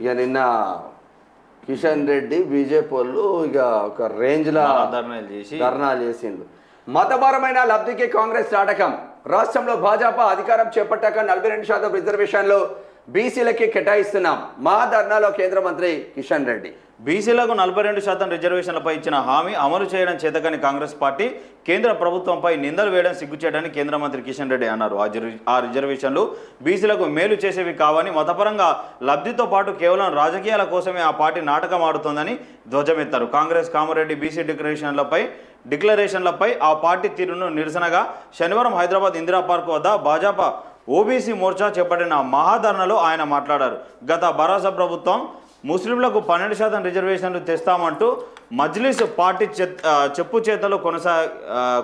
ఇక నిన్న కిషన్ రెడ్డి బీజేపీ వాళ్ళు ఇక ఒక రేంజ్లో ధర్నాలు చేసి. ధర్నాలు చేసిండు మతపరమైన లబ్ధికి కాంగ్రెస్ నాటకం. రాష్ట్రంలో భాజపా అధికారం చేపట్టాక నలభై రెండు శాతం రిజర్వేషన్లు బీసీలకి కేటాయిస్తున్నాం. మా ధర్నాలో కేంద్ర మంత్రి కిషన్ రెడ్డి. బీసీలకు నలభై రెండు శాతం రిజర్వేషన్లపై ఇచ్చిన హామీ అమలు చేయడం చేతకని కాంగ్రెస్ పార్టీ కేంద్ర ప్రభుత్వంపై నిందలు వేయడం సిగ్గుచేయడానికి కేంద్ర మంత్రి కిషన్ రెడ్డి అన్నారు. ఆ ఆ రిజర్వేషన్లు బీసీలకు మేలు చేసేవి కావని మతపరంగా లబ్ధితో పాటు కేవలం రాజకీయాల కోసమే ఆ పార్టీ నాటకం ఆడుతోందని ధ్వజమెత్తారు. కాంగ్రెస్ కామారెడ్డి బీసీ డిక్లరేషన్లపై డిక్లరేషన్లపై ఆ పార్టీ తీరును నిరసనగా శనివారం హైదరాబాద్ ఇందిరా పార్క్ వద్ద భాజపా ఓబీసీ మోర్చా చేపట్టిన మహాధరణలో ఆయన మాట్లాడారు. గత భరోసా ప్రభుత్వం ముస్లింలకు పన్నెండు శాతం రిజర్వేషన్లు తెస్తామంటూ మజ్లిస్ పార్టీ చెత్- చెప్పు చేతలు కొనసా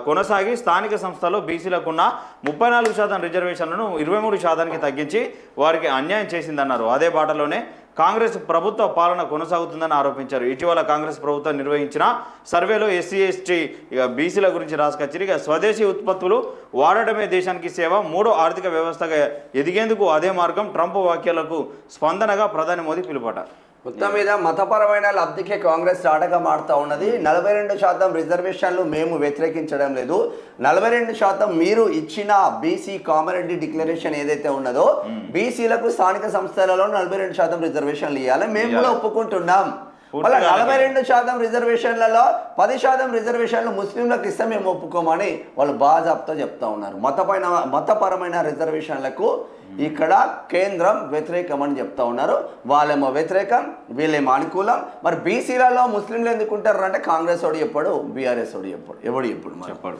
కొనసాగి స్థానిక సంస్థలో బీసీలకున్న ముప్పై నాలుగు శాతం రిజర్వేషన్లను ఇరవై మూడు శాతానికి తగ్గించి వారికి అన్యాయం చేసిందన్నారు. అదే బాటలోనే కాంగ్రెస్ ప్రభుత్వ పాలన కొనసాగుతుందని ఆరోపించారు. ఇటీవల కాంగ్రెస్ ప్రభుత్వం నిర్వహించిన సర్వేలో ఎస్సీ ఎస్టీ ఇక బీసీల గురించి రాసుకొచ్చి ఇక స్వదేశీ ఉత్పత్తులు వాడటమే దేశానికి సేవ. మూడో ఆర్థిక వ్యవస్థగా ఎదిగేందుకు అదే మార్గం. ట్రంప్ వ్యాఖ్యలకు స్పందనగా ప్రధాని మోదీ పిలుపట మొత్తం మీద మతపరమైన లబ్ధికి కాంగ్రెస్ నాటకం ఆడుతూ ఉన్నది. నలభై రెండు శాతం రిజర్వేషన్లు మేము వ్యతిరేకించడం లేదు. నలభై రెండు శాతం మీరు ఇచ్చిన బీసీ కామరెడ్డి డిక్లరేషన్ ఏదైతే ఉన్నదో బీసీలకు స్థానిక సంస్థలలో నలభై రెండు శాతం రిజర్వేషన్లు ఇవ్వాలి మేము కూడా ఒప్పుకుంటున్నాం. మళ్ళీ నలభై. రెండు శాతం రిజర్వేషన్లలో పది శాతం రిజర్వేషన్లు ముస్లింలకు ఇస్తే మేము ఒప్పుకోమని వాళ్ళు బాజాబ్తో చెప్తా ఉన్నారు. మతపైన మతపరమైన రిజర్వేషన్లకు ఇక్కడ కేంద్రం వ్యతిరేకమని చెప్తా ఉన్నారు. వాళ్ళేమో వ్యతిరేకం వీళ్ళేమో అనుకూలం. మరి బీసీలలో ముస్లింలు ఎందుకు ఉంటారు అంటే కాంగ్రెస్ వాడు చెప్పాడు బీఆర్ఎస్ వాడు చెప్పాడు ఎవడు చెప్పాడు చెప్పాడు.